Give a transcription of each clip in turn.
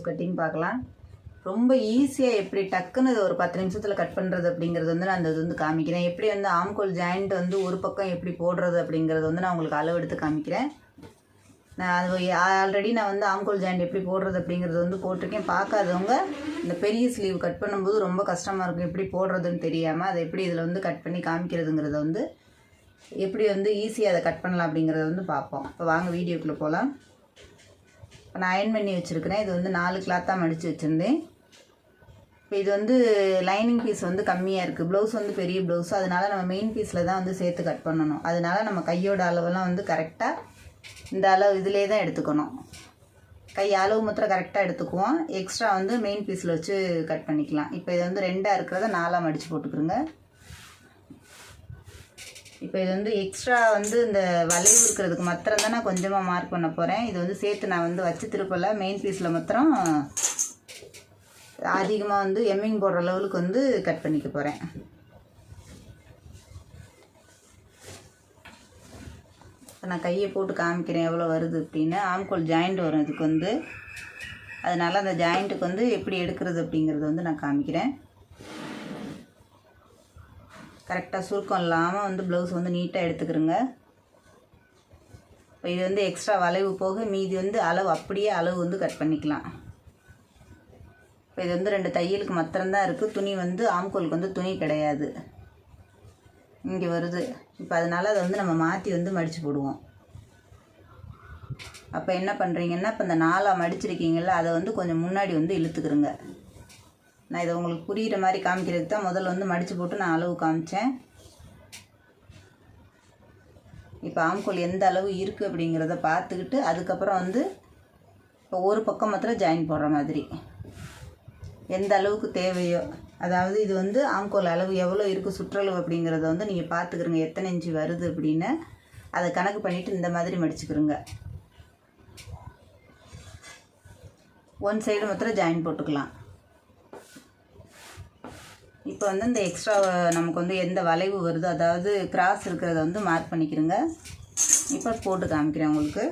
Blouse cutting பார்க்கலாம். ரொம்ப ஈஸியாக எப்படி டக்குன்னு ஒரு பத்து நிமிஷத்தில் கட் பண்ணுறது அப்படிங்கிறது வந்து நான் அந்த இது வந்து காமிக்கிறேன். எப்படி வந்து ஆம்கோல் ஜாயிண்ட் வந்து ஒரு பக்கம் எப்படி போடுறது அப்படிங்கிறது வந்து நான் உங்களுக்கு அளவு எடுத்து காமிக்கிறேன். நான் அது ஆல்ரெடி நான் வந்து ஆம்கோல் ஜாயிண்ட் எப்படி போடுறது அப்படிங்கிறது வந்து போட்டிருக்கேன். பார்க்காதவங்க இந்த பெரிய ஸ்லீவ் கட் பண்ணும்போது ரொம்ப கஷ்டமாக இருக்கும். எப்படி போடுறதுன்னு தெரியாமல் அதை எப்படி இதில் வந்து கட் பண்ணி காமிக்கிறதுங்கிறத வந்து எப்படி வந்து ஈஸியாக அதை கட் பண்ணலாம் அப்படிங்கிறத வந்து பார்ப்போம். இப்போ வாங்க வீடியோக்குள்ளே போகலாம் நான் அயன் பண்ணி வச்சுருக்கிறேன். இது வந்து நாலு கிளாத்தாக மடித்து வச்சுருந்தேன். இப்போ இது வந்து லைனிங் பீஸ் வந்து கம்மியாக இருக்குது ப்ளவுஸ் வந்து பெரிய ப்ளவுஸ் அதனால் நம்ம மெயின் பீஸில் தான் வந்து சேர்த்து கட் பண்ணணும். அதனால நம்ம கையோட அளவெல்லாம் வந்து கரெக்டாக இந்த அளவு இதிலே தான் எடுத்துக்கணும். கை அளவு மாத்திரம் கரெக்டாக எடுத்துக்குவோம். எக்ஸ்ட்ரா வந்து மெயின் பீஸில் வச்சு கட் பண்ணிக்கலாம். இப்போ இது வந்து ரெண்டாக இருக்கிறத நாலாக மடித்து போட்டுக்கிறோங்க. இப்போ இது வந்து எக்ஸ்ட்ரா வந்து இந்த வளைவு இருக்கிறதுக்கு மாத்திரம் தான் நான் கொஞ்சமாக மார்க் பண்ண போகிறேன் இது வந்து சேர்த்து நான் வந்து வச்சு திருப்பல. மெயின் பீஸில் மாத்திரம் அதிகமாக வந்து எம்மிங் போடுற லெவலுக்கு வந்து கட் பண்ணிக்க போகிறேன் இப்போ நான் கையை போட்டு காமிக்கிறேன் எவ்வளோ வருது அப்படின்னு. ஆம்கோல் ஜாயிண்ட் வரும் இதுக்கு வந்து அதனால் அந்த ஜாயிண்ட்டுக்கு வந்து எப்படி எடுக்கிறது அப்படிங்கிறது வந்து நான் காமிக்கிறேன். கரெக்டாக சுருக்கம் இல்லாமல் வந்து ப்ளவுஸ் வந்து நீட்டாக எடுத்துக்கிறோங்க. இப்போ இது வந்து எக்ஸ்ட்ரா வளைவு போக மீதி வந்து அளவு அப்படியே அளவு வந்து கட் பண்ணிக்கலாம். இப்போ இது வந்து ரெண்டு தையலுக்கு மாத்திரம்தான் இருக்குது துணி வந்து ஆம்கோலுக்கு வந்து துணி கிடையாது. இங்கே வருது. இப்போ அதனால் அதை வந்து நம்ம மாற்றி வந்து மடித்து போடுவோம். அப்போ என்ன பண்ணுறீங்கன்னா இப்போ இந்த நாலாக மடிச்சிருக்கீங்கல்ல அதை வந்து கொஞ்சம் முன்னாடி வந்து இழுத்துக்கிறோங்க. நான் இதை உங்களுக்கு புரிகிற மாதிரி காமிக்கிறதுக்கு தான். முதல்ல வந்து மடித்து போட்டு நான் அளவு காமிச்சேன். இப்போ ஆம்கோல் எந்த அளவு இருக்குது அப்படிங்கிறத பார்த்துக்கிட்டு அதுக்கப்புறம் வந்து இப்போ ஒரு பக்கம் மாத்திரம் ஜாயின் போடுற மாதிரி. எந்த அளவுக்கு தேவையோ அதாவது இது வந்து ஆம்கோல் அளவு எவ்வளோ இருக்குது சுற்றளவு அப்படிங்கிறத வந்து நீங்கள் பார்த்துக்கிறங்க. எத்தனை இன்ச்சு வருது அப்படின்னு அதை கணக்கு பண்ணிவிட்டு இந்த மாதிரி மடிச்சுக்கிறோங்க. ஒன் சைடு மாத்திரம் ஜாயின் போட்டுக்கலாம். இப்போ வந்து இந்த எக்ஸ்ட்ரா நமக்கு வந்து எந்த வளைவு வருதோ அதாவது கிராஸ் இருக்கிறத வந்து மார்க் பண்ணிக்கிறோங்க. இப்போ போட்டு காமிக்கிறேன் உங்களுக்கு.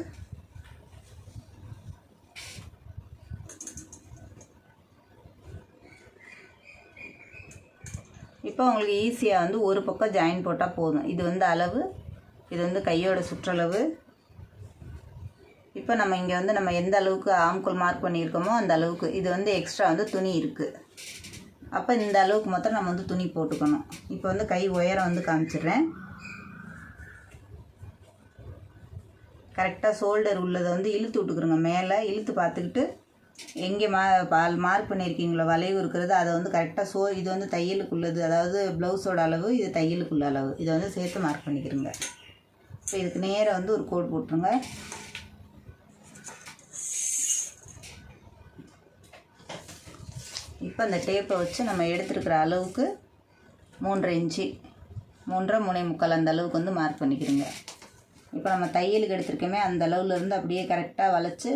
இப்போ உங்களுக்கு ஈஸியாக வந்து ஒரு பக்கம் ஜாயின் போட்டால் போதும். இது வந்து அளவு இது வந்து கையோட சுற்றளவு. இப்போ நம்ம இங்கே வந்து நம்ம எந்த அளவுக்கு ஆம்கோல் மார்க் பண்ணியிருக்கோமோ அந்த அளவுக்கு இது வந்து எக்ஸ்ட்ரா வந்து துணி இருக்குது அப்போ இந்த அளவுக்கு மொத்தம் நம்ம வந்து துணி போட்டுக்கணும். இப்போ வந்து கை உயரம் வந்து காமிச்சிடுறேன். கரெக்டாக ஷோல்டர் உள்ளதை வந்து இழுத்து விட்டுக்குறோங்க மேலே இழுத்து பார்த்துக்கிட்டு எங்கே மா பால் மார்க் பண்ணியிருக்கீங்களோ வளைவு இருக்கிறது அதை வந்து கரெக்டாக சோ இது வந்து தையலுக்குள்ளது. அதாவது ப்ளவுஸோட அளவு இது தையலுக்குள்ள அளவு. இதை வந்து சேர்த்து மார்க் பண்ணிக்கிறோங்க இப்போ இதுக்கு நேராக வந்து ஒரு கோட் போட்டுருங்க. இப்போ அந்த டேப்பை வச்சு நம்ம எடுத்துருக்கிற அளவுக்கு மூன்றரை இன்ச்சு மூன்றரை மூணே முக்கால் அந்த அளவுக்கு வந்து மார்க் பண்ணிக்கிறோங்க இப்போ நம்ம தையலுக்கு எடுத்திருக்கோமே அந்த அளவுலேருந்து அப்படியே கரெக்டாக வளைச்சி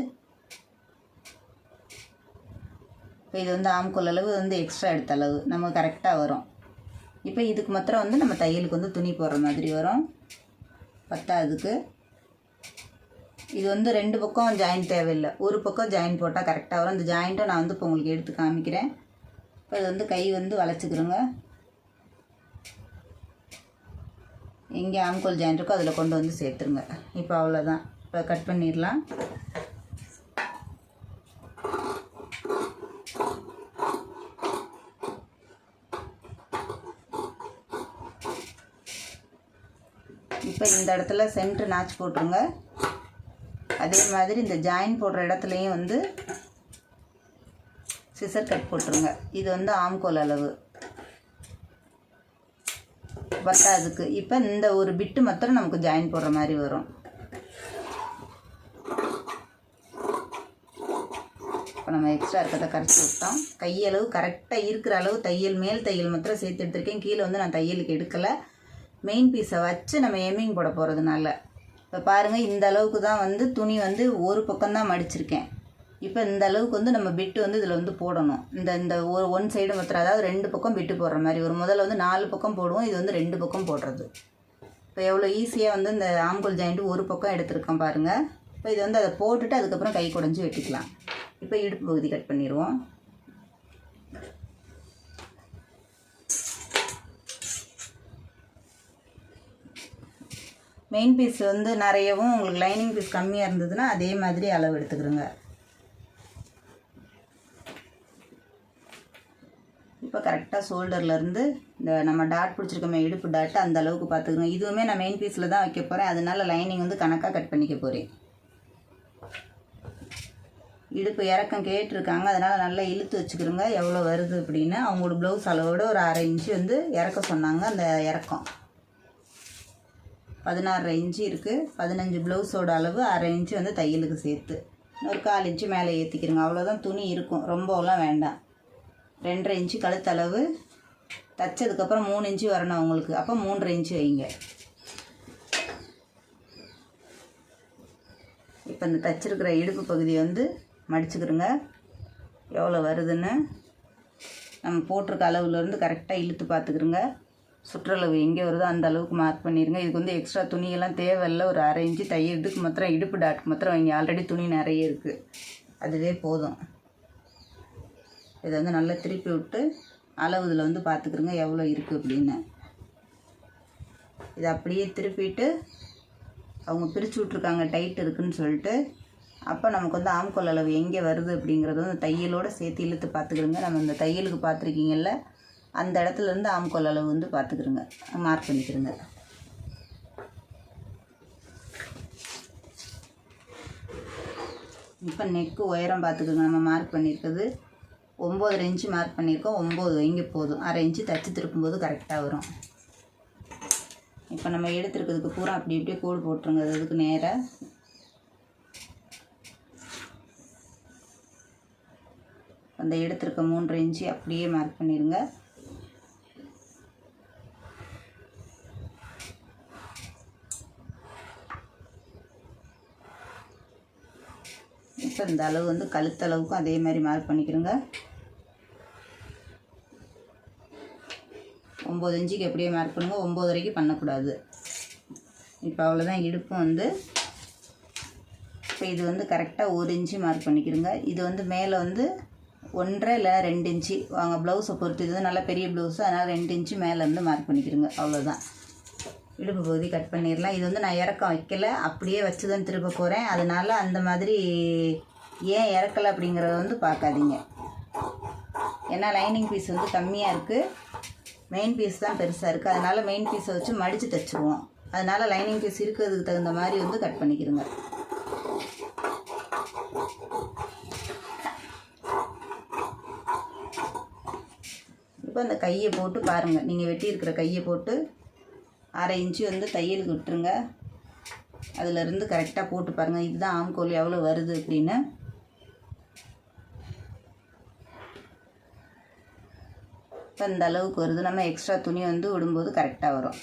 இப்போ இது வந்து ஆம்கோல் அளவு வந்து எக்ஸ்ட்ரா எடுத்த அளவு நம்ம கரெக்டாக வரும். இப்போ இதுக்கு மாத்திரம் வந்து நம்ம தையலுக்கு வந்து துணி போடுற மாதிரி வரும். பத்தாவதுக்கு இது வந்து ரெண்டு பக்கம் ஜாயின் தேவையில்லை. ஒரு பக்கம் ஜாயின் போட்டால் கரெக்டாக வரும். அந்த ஜாயிண்ட்டும் நான் வந்து இப்போ உங்களுக்கு எடுத்து காமிக்கிறேன். இப்போ இது வந்து கை வந்து வளைச்சிக்கிறோங்க எங்கே ஆம்கோல் ஜாயின் இருக்கோ அதில் கொண்டு வந்து சேர்த்துருங்க. இப்போ அவ்வளோதான் இப்போ கட் பண்ணிடலாம். இப்போ இந்த இடத்துல சென்ட்ரு நாச்சு போட்டுருங்க. அதே மாதிரி இந்த ஜாயின் போடுற இடத்துலையும் வந்து சிசர் கட் போட்டுருங்க. இது வந்து ஆம்கோல் அளவு. பத்தாதுக்கு இப்போ இந்த ஒரு பிட்டு மாத்திரம் நமக்கு ஜாயின் போடுற மாதிரி வரும். இப்போ நம்ம எக்ஸ்ட்ரா இருக்கிறத கரைச்சி விட்டோம். கையளவு கரெக்டாக இருக்கிற அளவு தையல் மேல் தையல் மாத்திரம் சேர்த்து எடுத்திருக்கேன். கீழே வந்து நான் தையலுக்கு எடுக்கலை. மெயின் பீஸை வச்சு நம்ம எம்மிங் போட போகிறதுனால இப்போ பாருங்கள் இந்த அளவுக்கு தான் வந்து துணி வந்து ஒரு பக்கம் தான் மடிச்சிருக்கேன். இப்போ இந்த அளவுக்கு வந்து நம்ம பிட்டு வந்து இதில் வந்து போடணும். இந்த இந்த ஒரு ஒன் சைடு மாத்திரம் அதாவது ரெண்டு பக்கம் பிட்டு போடுற மாதிரி. ஒரு முதல்ல வந்து நாலு பக்கம் போடுவோம் இது வந்து ரெண்டு பக்கம் போடுறது. இப்போ எவ்வளோ ஈஸியாக வந்து இந்த ஆம்புல் ஜாயிண்ட்டு ஒரு பக்கம் எடுத்திருக்கோம் பாருங்கள் இப்போ இது வந்து அதை போட்டுட்டு அதுக்கப்புறம் கை குடஞ்சி வெட்டிக்கலாம். இப்போ இடுப்பு பகுதி கட் பண்ணிடுவோம் மெயின் பீஸ் வந்து நிறையவும் உங்களுக்கு லைனிங் பீஸ் கம்மியாக இருந்ததுன்னா அதே மாதிரி அளவு எடுத்துக்கிறோங்க. இப்போ கரெக்டாக ஷோல்டர்லேருந்து இந்த நம்ம டாட் பிடிச்சிருக்கோமே இடுப்பு டாட் அந்த அளவுக்கு பார்த்துக்கணும் இதுவுமே நான் மெயின் பீஸில் தான் வைக்க போகிறேன் அதனால லைனிங் வந்து கணக்காக கட் பண்ணிக்க போகிறேன் இடுப்பு இறக்கம் கேட்டிருக்காங்க. அதனால் நல்லா இழுத்து வச்சுக்கிறோங்க. எவ்வளோ வருது அப்படின்னு. அவங்களோட ப்ளவுஸ் அளவோட ஒரு அரை இன்ச்சு வந்து இறக்க சொன்னாங்க. அந்த இறக்கம். பதினாறு இன்ச்சு இருக்குது பதினஞ்சு ப்ளவுஸோட அளவு அரை இன்ச்சு வந்து தையலுக்கு சேர்த்து. ஒரு கால் இன்ச்சு மேலே ஏற்றிக்கிறோங்க அவ்வளோதான் துணி இருக்கும். ரொம்பலாம் வேண்டாம். ரெண்டரை இன்ச்சு கழுத்தளவு தைச்சதுக்கப்புறம் மூணு இன்ச்சு வரணும் அவங்களுக்கு. அப்போ மூன்றரை இன்ச்சு வைங்க. இப்போ இந்த தைச்சிருக்கிற இடுப்பு பகுதியை வந்து மடிச்சுக்கிறோங்க எவ்வளோ வருதுன்னு நம்ம போட்டிருக்க அளவுலேருந்து கரெக்டாக இழுத்து பார்த்துக்கிறோங்க சுற்றளவு எங்கே வருதோ அந்த அளவுக்கு மார்க் பண்ணிடுங்க இதுக்கு வந்து எக்ஸ்ட்ரா துணியெல்லாம் தேவையில்ல. ஒரு அரை இன்ச்சு தைய இதுக்கு மாத்திரம் இடுப்பு டாட்க்கு மாத்திரம் இங்கே ஆல்ரெடி துணி நிறைய இருக்குது அதுவே போதும். இதை வந்து நல்லா திருப்பி விட்டு அளவு இதில் வந்து பார்த்துக்கிறோங்க எவ்வளோ இருக்குது அப்படின்னு. இதை அப்படியே திருப்பிட்டு அவங்க பிரித்து விட்ருக்காங்க டைட் இருக்குன்னு சொல்லிட்டு. அப்போ நமக்கு வந்து ஆம்கோல் அளவு எங்கே வருது அப்படிங்கிறது வந்து தையலோடு சேர்த்து இழுத்து பார்த்துக்கிறோங்க நம்ம இந்த தையலுக்கு பார்த்துருக்கீங்கல்ல அந்த இடத்துல இருந்து ஆம்கோல் அளவு வந்து பார்த்துக்கிறோங்க மார்க் பண்ணிக்கிறோங்க இப்போ நெக்கு உயரம் பார்த்துக்கோங்க. நம்ம மார்க் பண்ணியிருக்கிறது ஒம்பது இன்ச்சு மார்க் பண்ணியிருக்கோம் ஒம்பது இங்கே போதும். அரை இன்ச்சு தச்சு திருப்பும்போது கரெக்டாக வரும். இப்போ நம்ம எடுத்துருக்கிறதுக்கு பூரா அப்படி இப்படியே கோடு போட்டுருங்க. அதுக்கு நேராக அந்த எடுத்திருக்க மூன்று இன்ச்சு அப்படியே மார்க் பண்ணிடுங்க இப்போ இந்த அளவு வந்து கழுத்தளவுக்கும் அதே மாதிரி மார்க் பண்ணிக்கிறோங்க ஒம்பது இன்ச்சுக்கு எப்படியே மார்க் பண்ணுங்க. ஒம்பது வரைக்கும் பண்ணக்கூடாது. இப்போ அவ்வளோதான் இடுப்பும் வந்து இப்போ இது வந்து கரெக்டாக ஒரு இன்ச்சு மார்க் பண்ணிக்கிறோங்க இது வந்து மேலே வந்து ஒன்றரை இல்லை ரெண்டு இன்ச்சு. வாங்க ப்ளவுஸை பொறுத்து இது வந்து நல்லா பெரிய ப்ளவுஸு அதனால் ரெண்டு இன்ச்சு மேலேருந்து மார்க் பண்ணிக்கிறோங்க அவ்வளோதான் இடுப்பு பகுதி கட் பண்ணிடலாம். இது வந்து நான் இறக்கம் வைக்கல. அப்படியே வச்சு தான் திருப்ப போகிறேன் அதனால் அந்த மாதிரி ஏன் இறக்கலை அப்படிங்கிறத வந்து பார்க்காதீங்க. ஏன்னா லைனிங் பீஸ் வந்து கம்மியாக இருக்குது மெயின் பீஸ் தான் பெருசாக இருக்குது அதனால் மெயின் பீஸை வச்சு மடித்து தைச்சிருவோம். அதனால் லைனிங் பீஸ் இருக்கிறதுக்கு தகுந்த மாதிரி வந்து கட் பண்ணிக்கிறோங்க இப்போ அந்த கையை போட்டு பாருங்கள் நீங்கள் வெட்டியிருக்கிற கையை போட்டு அரை இன்ச்சு வந்து தையலுக்கு விட்டுருங்க. அதிலிருந்து கரெக்டாக போட்டு பாருங்கள் இதுதான் ஆம்கோல் எவ்வளோ வருது அப்படின்னு. இப்போ இந்த அளவுக்கு வருது. நம்ம எக்ஸ்ட்ரா துணி வந்து விடும்போது கரெக்டாக வரும்.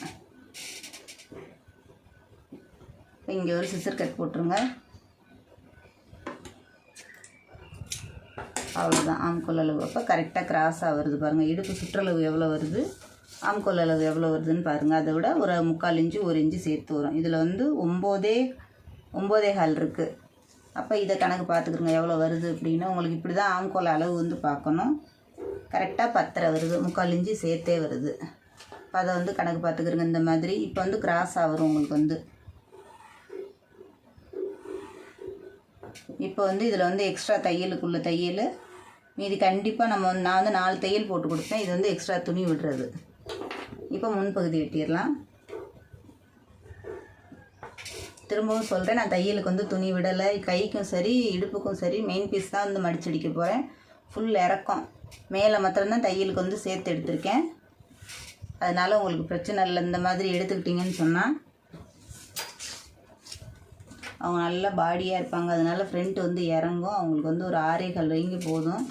இப்போ இங்கே ஒரு சிசர் கட் போட்டுருங்க. அவ்வளோதான் ஆம்கோல் அளவு. அப்போ கரெக்டாக கிராஸாக வருது பாருங்கள் இடுப்பு சுற்றளவு எவ்வளோ வருது? ஆம்கோல் அளவு எவ்வளோ வருதுன்னு பாருங்கள் அதை விட ஒரு முக்கால் இன்ச்சு ஒரு இன்ச்சு சேர்த்து வரும். இதில் வந்து ஒம்போதே ஒம்போதே ஹால் இருக்குது அப்போ இதை கணக்கு பார்த்துக்குறங்க எவ்வளோ வருது அப்படின்னா. உங்களுக்கு இப்படி தான் ஆம்கோல் அளவு வந்து பார்க்கணும். கரெக்டாக பத்தரை வருது. முக்கால் இன்ச்சு சேர்த்தே வருது. இப்போ அதை வந்து கணக்கு பார்த்துக்குறோங்க இந்த மாதிரி இப்போ வந்து கிராஸாக வரும் உங்களுக்கு வந்து. இப்போ வந்து இதில் வந்து எக்ஸ்ட்ரா தையலுக்குள்ள தையல். மீதி கண்டிப்பாக நம்ம வந்து நான் வந்து நாலு தையல் போட்டு கொடுப்பேன். இது வந்து எக்ஸ்ட்ரா துணி விடுறது. இப்போ முன்பகுதி வெட்டிடலாம். திரும்பவும் சொல்கிறேன் நான் தையலுக்கு வந்து துணி விடலை. கைக்கும் சரி இடுப்புக்கும் சரி மெயின் பீஸ் தான் வந்து மடிச்சடிக்க போகிறேன் ஃபுல் இறக்கம். மேலே மாத்திரம்தான் தையலுக்கு வந்து சேர்த்து எடுத்திருக்கேன். அதனால் உங்களுக்கு பிரச்சனை இல்லை இந்த மாதிரி எடுத்துக்கிட்டிங்கன்னு சொன்னால் அவங்க நல்லா பாடியாக இருப்பாங்க. அதனால் ஃப்ரண்ட் வந்து இறங்கும். அவங்களுக்கு வந்து ஒரு ஆறே கால் வைங்க போதும்.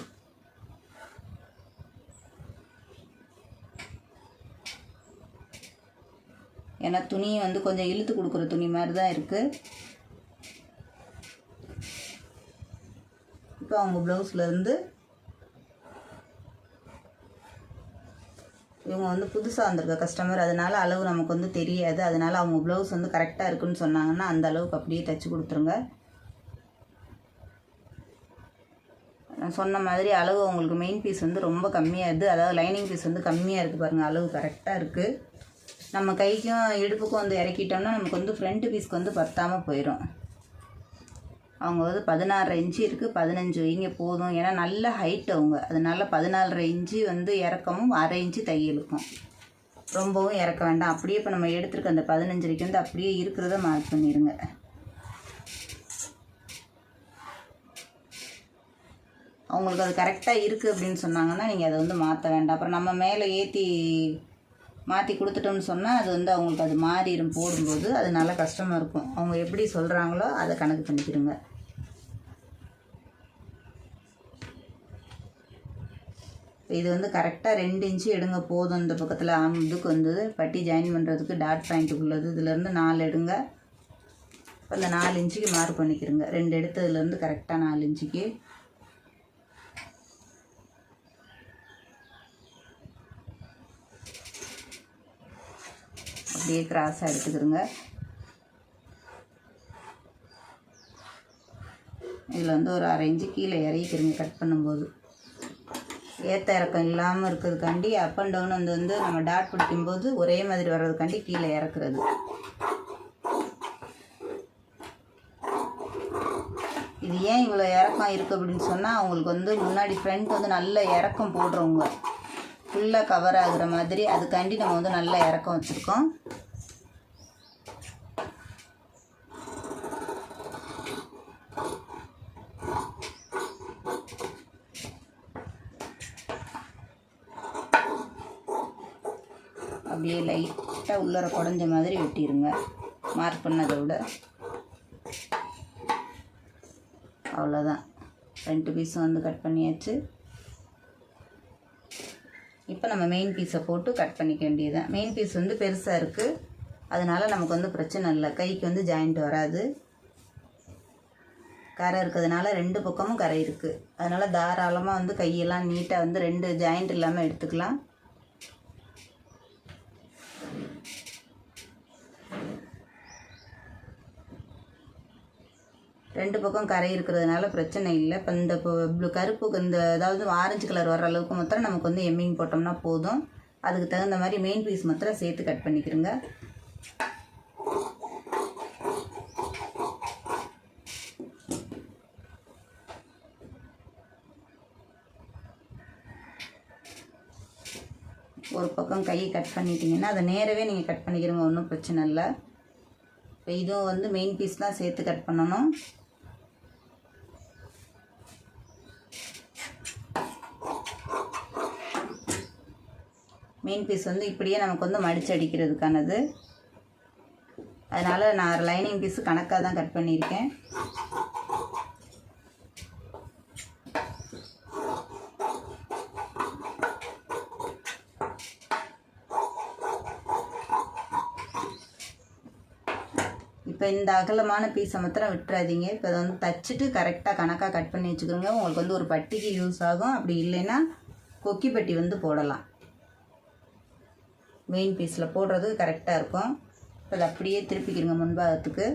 ஏன்னா துணி வந்து கொஞ்சம் இழுத்து கொடுக்குற துணி மாதிரி தான் இருக்குது இப்போ அவங்க ப்ளவுஸில் இருந்து இவங்க வந்து புதுசாக வந்திருக்க கஸ்டமர் அதனால் அளவு நமக்கு வந்து தெரியாது. அதனால அவங்க ப்ளவுஸ் வந்து கரெக்டாக இருக்குன்னு சொன்னாங்கன்னா அந்த அளவுக்கு அப்படியே தைச்சி கொடுத்துருங்க. நான் சொன்ன மாதிரி அளவு உங்களுக்கு மெயின் பீஸ் வந்து ரொம்ப கம்மியாக இருக்குது அதாவது லைனிங் பீஸ் வந்து கம்மியாக இருக்குது பாருங்கள் அளவு கரெக்டாக இருக்குது நம்ம கைக்கும் இடுப்புக்கும் வந்து இறக்கிட்டோம்னா நமக்கு வந்து ஃப்ரண்ட் பீஸ்க்கு வந்து பத்தாமல் போயிடும் அவங்க வந்து பதினாறரை இன்ச்சு இருக்குது பதினஞ்சு. வைங்க போதும். ஏன்னா நல்ல ஹைட் அவங்க. அதனால பதினாலரை இன்ச்சு வந்து இறக்கமும் அரை இன்ச்சு தையலுக்கும். ரொம்பவும் இறக்க வேண்டாம். அப்படியே இப்போ நம்ம எடுத்துருக்க அந்த பதினஞ்சரைக்கு வந்து அப்படியே இருக்கிறத மார்க் பண்ணிடுங்க அவங்களுக்கு அது கரெக்டாக இருக்குது அப்படின்னு சொன்னாங்கன்னா நீங்கள் அதை வந்து மாற்ற வேண்டாம். அப்புறம் நம்ம மேலே ஏற்றி மாற்றி கொடுத்துட்டோம்னு சொன்னால் அது வந்து அவங்களுக்கு அது மாறிடும் போடும்போது அது நல்லா கஷ்டமாக இருக்கும். அவங்க எப்படி சொல்கிறாங்களோ அதை கணக்கு பண்ணிக்கிடுங்க. இது வந்து கரெக்டாக ரெண்டு இன்ச்சு எடுங்க போதும். இந்த பக்கத்தில் இதுக்கு வந்தது பட்டி ஜாயின் பண்ணுறதுக்கு டாட் பாயிண்ட்டுக்கு உள்ளது. இதுலேருந்து நாலு எடுங்க. இப்போ நாலு இன்ச்சுக்கு மார்க் பண்ணிக்கிறோங்க ரெண்டு எடுத்ததுலேருந்து கரெக்டாக நாலு இன்ச்சுக்கு அப்படியே கிராஸாக எடுத்துக்கிறோங்க இதில் வந்து ஒரு அரை இன்ச்சு கீழே இறக்கிக்கிறங்க கட் பண்ணும்போது. ஏற்ற இறக்கம் இல்லாமல் இருக்கிறதுக்காண்டி அப் அண்ட் டவுன் வந்து வந்து நம்ம டாட் பிடிக்கும்போது ஒரே மாதிரி வர்றதுக்காண்டி கீழே இறக்குறது. இது ஏன் இவ்வளோ இறக்கம் இருக்குது அப்படின்னு சொன்னால் அவங்களுக்கு வந்து முன்னாடி ஃப்ரண்ட் வந்து நல்ல இறக்கம் போடுறவங்க. ஃபுல்லாக கவர் ஆகுற மாதிரி அதுக்காண்டி நம்ம வந்து நல்லா இறக்கம் வச்சுருக்கோம். அப்படியே லைட்டாக உள்ளர குடஞ்ச மாதிரி வெட்டிடுங்க மார்க் பண்ணதை விட. அவ்வளோதான் ரெண்டு பீஸும் வந்து கட் பண்ணியாச்சு. நம்ம மெயின் பீஸை போட்டு கட் பண்ணிக்க வேண்டியதுதான். மெயின் பீஸ் வந்து பெருசாக இருக்குது அதனால் நமக்கு வந்து பிரச்சனை இல்லை. கைக்கு வந்து ஜாயிண்ட் வராது. கரை இருக்கிறதுனால ரெண்டு பக்கமும் கரை இருக்குது அதனால் தாராளமாக வந்து கையெல்லாம் நீட்டாக வந்து ரெண்டு ஜாயிண்ட் இல்லாமல் எடுத்துக்கலாம். ரெண்டு பக்கம் கரை இருக்கிறதுனால பிரச்சனை இல்லை. இப்போ இந்த ப்ளூ கருப்பு இந்த அதாவது ஆரஞ்சு கலர் வர அளவுக்கு மாத்திரம் நமக்கு வந்து எம்மிங் போட்டோம்னா போதும். அதுக்கு தகுந்த மாதிரி மெயின் பீஸ் மாத்திரம் சேர்த்து கட் பண்ணிக்கிறோங்க ஒரு பக்கம் கையை கட் பண்ணிட்டீங்கன்னா அதை நேரவே நீங்கள் கட் பண்ணிக்கிறோங்க ஒன்றும் பிரச்சனை இல்லை. இப்போ இதுவும் வந்து மெயின் பீஸ் தான் சேர்த்து கட் பண்ணணும். மெயின் பீஸ் வந்து இப்படியே நமக்கு வந்து மடிச்சு அடிக்கிறதுக்கானது. அதனால் நான் லைனிங் பீஸு கணக்காக தான் கட் பண்ணியிருக்கேன். இப்போ இந்த அகலமான பீஸை மாத்திரம் விட்டுறாதீங்க. இப்போ அதை வந்து தச்சுட்டு கரெக்டாக கணக்காக கட் பண்ணி வச்சுக்கோங்க. உங்களுக்கு வந்து ஒரு பட்டிக்கு யூஸ் ஆகும். அப்படி இல்லைன்னா கொக்கி பட்டி வந்து போடலாம். மெயின் பீஸில் போடுறது கரெக்டாக இருக்கும். இப்போ அதை அப்படியே திருப்பிக்கிறங்க முன்பாகத்துக்கு.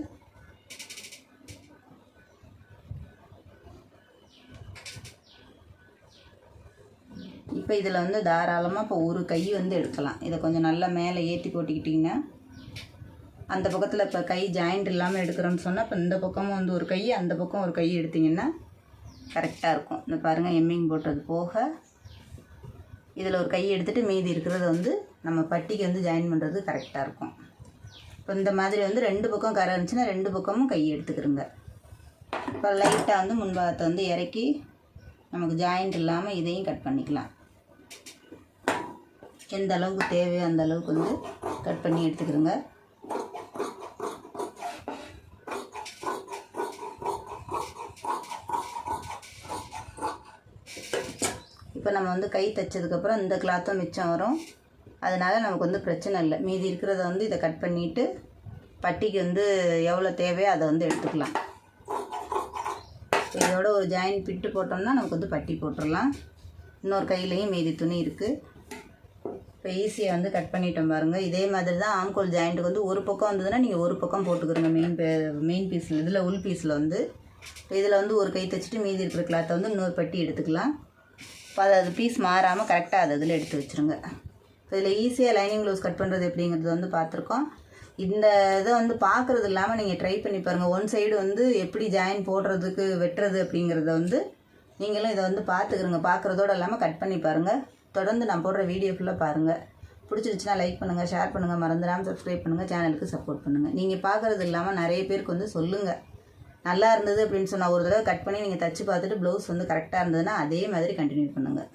இப்போ இதில் வந்து தாராளமாக இப்போ ஒரு கை வந்து எடுக்கலாம். இதை கொஞ்சம் நல்லா மேலே ஏற்றி போட்டுக்கிட்டிங்கன்னா. அந்த பக்கத்தில் இப்போ கை ஜாயிண்ட் இல்லாமல் எடுக்கிறோன்னு சொன்னால் இப்போ இந்த பக்கமும் வந்து ஒரு கை அந்த பக்கம் ஒரு கை எடுத்திங்கன்னா கரெக்டாக இருக்கும். இந்த பாருங்கள் எம்மிங் போட்டது போக. இதில் ஒரு கை எடுத்துகிட்டு மீதி இருக்கிறத வந்து நம்ம பட்டிக்கு வந்து ஜாயின் பண்ணுறது கரெக்டாக இருக்கும். இப்போ இந்த மாதிரி வந்து ரெண்டு பக்கம் கரை இருந்துச்சுன்னா ரெண்டு பக்கமும் கை எடுத்துக்கிறோங்க. இப்போ லைட்டாக வந்து முன்பாகத்தை வந்து இறக்கி நமக்கு ஜாயிண்ட் இல்லாமல் இதையும் கட் பண்ணிக்கலாம். எந்த அளவுக்கு தேவையோ அந்த அளவுக்கு வந்து கட் பண்ணி எடுத்துக்கிறோங்க. இப்போ நம்ம வந்து கை தைச்சதுக்கப்புறம் இந்த கிளாத்தும் மிச்சம் வரும். அதனால் நமக்கு வந்து பிரச்சனை இல்லை. மீதி இருக்கிறத வந்து இதை கட் பண்ணிவிட்டு பட்டிக்கு வந்து எவ்வளோ தேவையோ அதை வந்து எடுத்துக்கலாம். இதோட ஒரு ஜாயின் பிட்டு போட்டோம்னா நமக்கு வந்து பட்டி போட்டுடலாம். இன்னொரு கையிலையும் மீதி துணி இருக்குது இப்போ ஈஸியாக வந்து கட் பண்ணிட்டோம் பாருங்கள் இதே மாதிரி தான் ஆம்கோல் ஜாயிண்ட்டுக்கு வந்து ஒரு பக்கம் வந்ததுன்னா நீங்கள் ஒரு பக்கம் போட்டுக்கிறோங்க மெயின் மெயின் பீஸில் இதில் உள் பீஸில் வந்து. இதில் வந்து ஒரு கை தைச்சிட்டு மீதி இருக்கிற கிளாத்தை வந்து இன்னொரு பட்டி எடுத்துக்கலாம். இப்போ அது பீஸ் மாறாமல் கரெக்டாக அது அதில் எடுத்து வச்சுருங்க. இதில் ஈஸியாக லைனிங் ப்ளவுஸ் கட் பண்ணுறது எப்படிங்கிறது வந்து பார்த்துருக்கோம். இந்த இதை வந்து பார்க்குறது இல்லாமல் நீங்கள் ட்ரை பண்ணி பாருங்கள் ஒன் சைடு வந்து எப்படி ஜாயின் போடுறதுக்கு வெட்டுறது அப்படிங்கிறத வந்து நீங்களும் இதை வந்து பார்த்துக்கிறங்க. பார்க்குறதோட இல்லாமல் கட் பண்ணி பாருங்கள் தொடர்ந்து நான் போடுற வீடியோ ஃபுல்லாக பாருங்கள் பிடிச்சிருச்சுன்னா லைக் பண்ணுங்கள் ஷேர் பண்ணுங்கள் மறந்துடாமல் சப்ஸ்கிரைப் பண்ணுங்கள் சேனலுக்கு சப்போர்ட் பண்ணுங்கள் நீங்கள் பார்க்குறது இல்லாமல் நிறைய பேருக்கு வந்து சொல்லுங்கள் நல்லா இருந்தது அப்படின்னு சொன்னால் ஒரு தடவை கட் பண்ணி நீங்கள் தச்சு பார்த்துட்டு ப்ளவுஸ் வந்து கரெக்டாக இருந்ததுன்னா அதே மாதிரி கண்டினியூ பண்ணுங்கள்